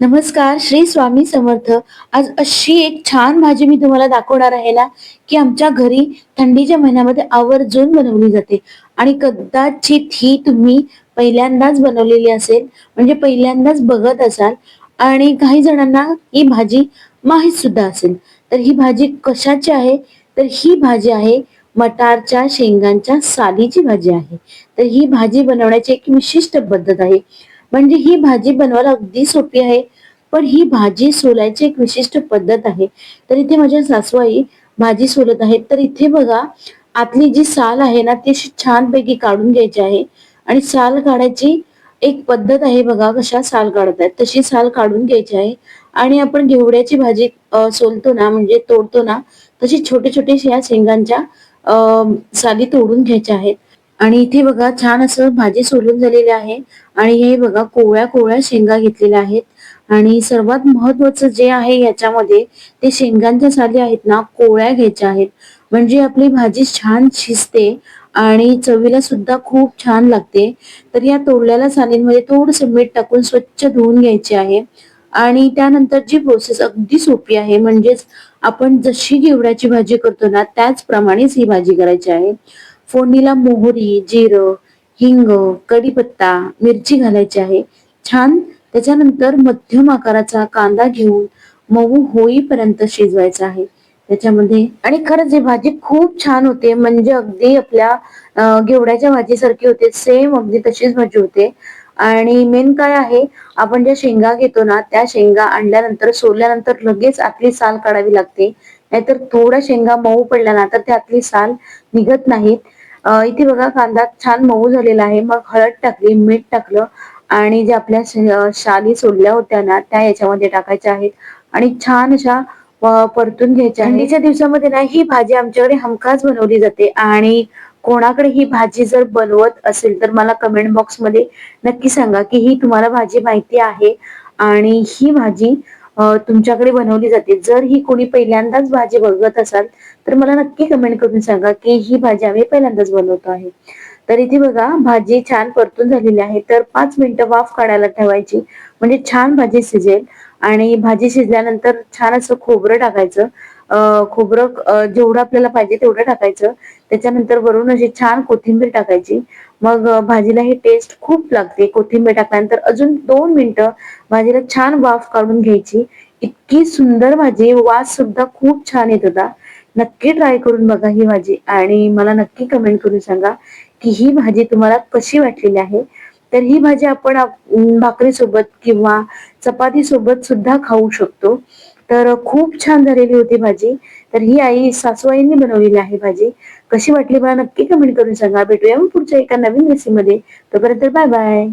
नमस्कार श्री स्वामी समर्थ. आज अशी एक छान भाजी मी तुम्हाला दाखवणार आहे ना की आमच्या घरी थंडीच्या महिन्यामध्ये आवर्जून बनवली जाते. आणि कदाचित ही तुम्ही पहिल्यांदाच बनवलेली असेल म्हणजे पहिल्यांदाच बघत असाल आणि काही जणांना ही भाजी माहीत सुद्धा असेल. तर ही भाजी कशाची आहे? तर ही भाजी आहे मटारच्या शेंगांच्या सालीची भाजी आहे. तर ही भाजी बनवण्याची एक विशिष्ट पद्धत आहे. म्हणजे ही भाजी बनवायला अगदी सोपी आहे पण ही भाजी सोलायची एक विशिष्ट पद्धत आहे. तर इथे माझ्या सासूबाई भाजी सोलत आहेत. तर इथे बघा आतली जी साल आहे ना ती अशी छानपैकी काढून घ्यायची आहे. आणि साल काढायची एक पद्धत आहे बघा कशा साल काढत आहेत तशी साल काढून घ्यायची आहे. आणि आपण घेवड्याची भाजी सोलतो ना म्हणजे तोडतो ना तशी छोटे छोटे या शेंगांच्या साली तोडून घ्यायच्या आहेत. आणि इथे बघा छान असं भाजी सोलून झालेली आहे. आणि हे बघा कोवळ्या कोवळ्या शेंगा घेतलेल्या आहेत. आणि सर्वात महत्वाचं जे आहे याच्यामध्ये ते शेंगांच्या साली आहेत ना कोवळ्या घ्यायच्या आहेत. म्हणजे आपली भाजी छान शिजते आणि चवीला सुद्धा खूप छान लागते. तर या तोडलेल्या सालींमध्ये थोडस मीठ टाकून स्वच्छ धुवून घ्यायचे आहे. आणि त्यानंतर जी प्रोसेस अगदी सोपी आहे म्हणजेच आपण जशी घेवड्याची भाजी करतो ना त्याचप्रमाणेच ही भाजी करायची आहे. फोडणीला मोहरी जिरं हिंग कढीपत्ता मिरची घालायची आहे. छान. त्याच्यानंतर मध्यम आकाराचा कांदा घेऊन मऊ होईपर्यंत शिजवायचा आहे. त्याच्यामध्ये आणि खरंच ही भाजी खूप छान होते. म्हणजे अगदी आपल्या घेवड्याच्या भाजीसारखी होते. सेम अगदी तशीच भाजी होते. आणि मेन काय आहे आपण ज्या शेंगा घेतो ना त्या शेंगा आणल्यानंतर सोलल्यानंतर लगेच आतली साल काढावी लागते. नाहीतर थोड्या शेंगा मऊ पडल्या ना तर त्यातली साल निघत नाहीत. इथे बघा कांदा छान मऊ झालेला आहे. मग हळद टाकली मीठ टाकलं आणि ज्या आपल्या शाली सोडल्या होत्या ना त्या याच्यामध्ये टाकायच्या आहेत. आणि छान अशा परतून घ्यायच्या थंडीच्या दिवसामध्ये ना ही भाजी आमच्याकडे हमखास बनवली जाते. आणि कोणाकडे ही भाजी जर बनवत असेल तर मला कमेंट बॉक्समध्ये नक्की सांगा की ही तुम्हाला भाजी माहिती आहे. आणि ही भाजी तुमच्याकडे बनवली जाते. जर ही कोणी पहिल्यांदाच भाजी बघत असाल तर मला नक्की कमेंट करून सांगा की ही भाजी आम्ही पहिल्यांदाच बनवतो आहे. तर इथे बघा भाजी छान परतून झालेली आहे. तर पाच मिनिटं वाफ काढायला ठेवायची. म्हणजे छान भाजी शिजेल. आणि भाजी शिजल्यानंतर छान असं खोबरं टाकायचं. खोबरं जेवढं आपल्याला पाहिजे तेवढं टाकायचं. त्याच्यानंतर वरून अशी छान कोथिंबीर टाकायची. मग भाजीला ही टेस्ट खूप लागते. कोथिंबीर टाकल्यानंतर अजून दोन मिनिटं भाजीला छान वाफ काढून घ्यायची. इतकी सुंदर भाजी वास सुद्धा खूप छान येत होता. नक्की ट्राय करून बघा ही भाजी आणि मला नक्की कमेंट करून सांगा की ही भाजी तुम्हाला कशी वाटलेली आहे. तर ही भाजी आपण भाकरी सोबत किंवा चपाती सोबत सुद्धा खाऊ शकतो. तर खूप छान झालेली होती भाजी. तर ही आई सासूआईंनी बनवलेली आहे भाजी. कशी वाटली मला नक्की कमेंट करून सांगा. भेटूया मग पुढच्या एका नवीन रेसिपीमध्ये तोपर्यंत बाय बाय